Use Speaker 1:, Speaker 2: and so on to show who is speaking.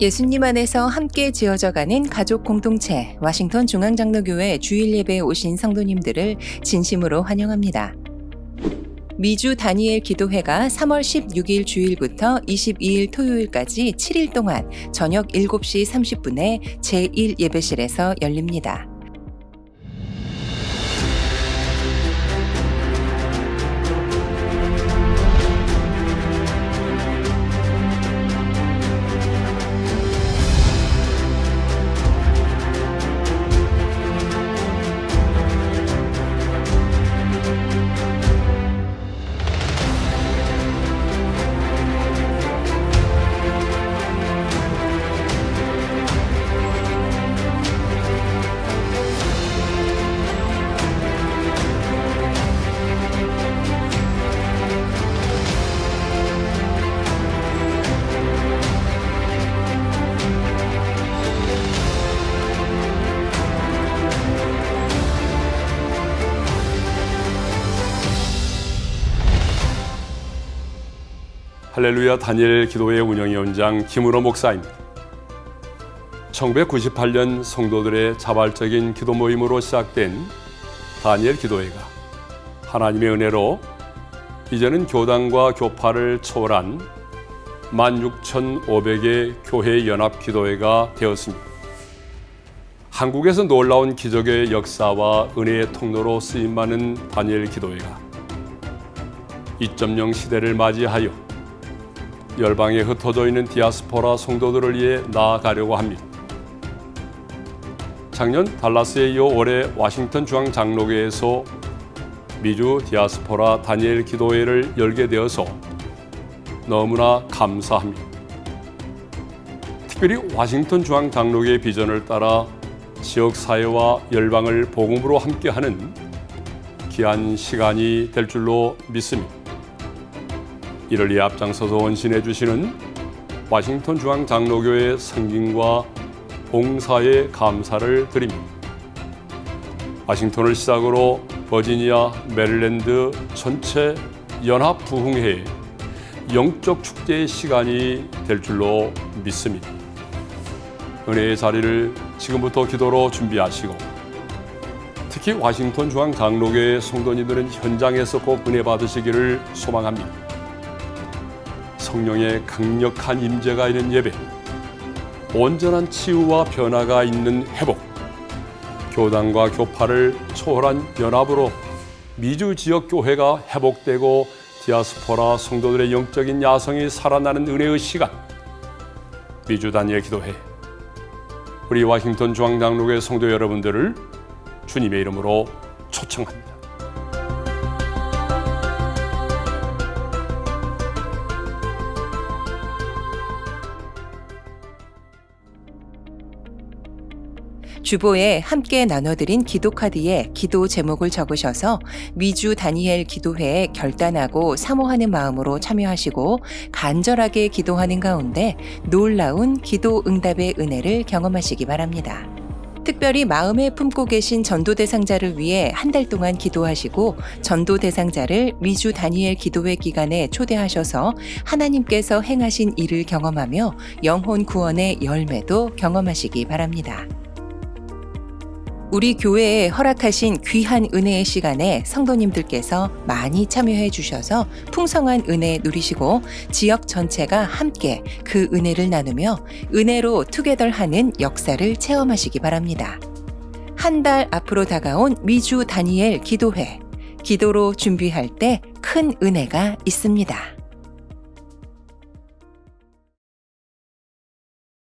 Speaker 1: 예수님 안에서 함께 지어져가는 가족 공동체 와싱턴 중앙장로교회 주일 예배에 오신 성도님들을 진심으로 환영합니다. 미주 다니엘 기도회가 3월 16일 주일부터 22일 토요일까지 7일 동안 저녁 7시 30분에 제1 예배실에서 열립니다.
Speaker 2: 할렐루야 다니엘 기도회 운영 위원장 김은호 목사입니다. 1998년 성도들의 자발적인 기도 모임으로 시작된 다니엘 기도회가 하나님의 은혜로 이제는 교단과 교파를 초월한 16,500의 교회 연합 기도회가 되었습니다. 한국에서 놀라운 기적의 역사와 은혜의 통로로 쓰임 많은 다니엘 기도회가 2.0 시대를 맞이하여 열방에 흩어져 있는 디아스포라 성도들을 위해 나아가려고 합니다. 작년 달라스에 이어 올해 와싱턴 중앙 장로교에서 미주 디아스포라 다니엘 기도회를 열게 되어서 너무나 감사합니다. 특별히 와싱턴 중앙 장로교의 비전을 따라 지역 사회와 열방을 복음으로 함께하는 귀한 시간이 될 줄로 믿습니다. 이를 위해 앞장서서 원신해 주시는 와싱턴 중앙 장로교회 성김과 봉사에 감사를 드립니다. 와싱턴을 시작으로 버지니아, 메릴랜드 전체 연합 부흥회의 영적 축제의 시간이 될 줄로 믿습니다. 은혜의 자리를 지금부터 기도로 준비하시고 특히 와싱턴 중앙 장로교회 성도님들은 현장에서 꼭 은혜 받으시기를 소망합니다. 성령의 강력한 임재가 있는 예배, 온전한 치유와 변화가 있는 회복, 교단과 교파를 초월한 연합으로 미주 지역 교회가 회복되고 디아스포라 성도들의 영적인 야성이 살아나는 은혜의 시간. 미주 단위의 기도회. 우리 와싱턴 중앙장로교회 성도 여러분들을 주님의 이름으로 초청합니다.
Speaker 1: 주보에 함께 나눠드린 기도 카드에 기도 제목을 적으셔서 미주 다니엘 기도회에 결단하고 사모하는 마음으로 참여하시고 간절하게 기도하는 가운데 놀라운 기도 응답의 은혜를 경험하시기 바랍니다. 특별히 마음에 품고 계신 전도 대상자를 위해 한 달 동안 기도하시고 전도 대상자를 미주 다니엘 기도회 기간에 초대하셔서 하나님께서 행하신 일을 경험하며 영혼 구원의 열매도 경험하시기 바랍니다. 우리 교회에 허락하신 귀한 은혜의 시간에 성도님들께서 많이 참여해 주셔서 풍성한 은혜 누리시고 지역 전체가 함께 그 은혜를 나누며 은혜로 투게덜하는 역사를 체험하시기 바랍니다. 한 달 앞으로 다가온 미주 다니엘 기도회. 기도로 준비할 때 큰 은혜가 있습니다.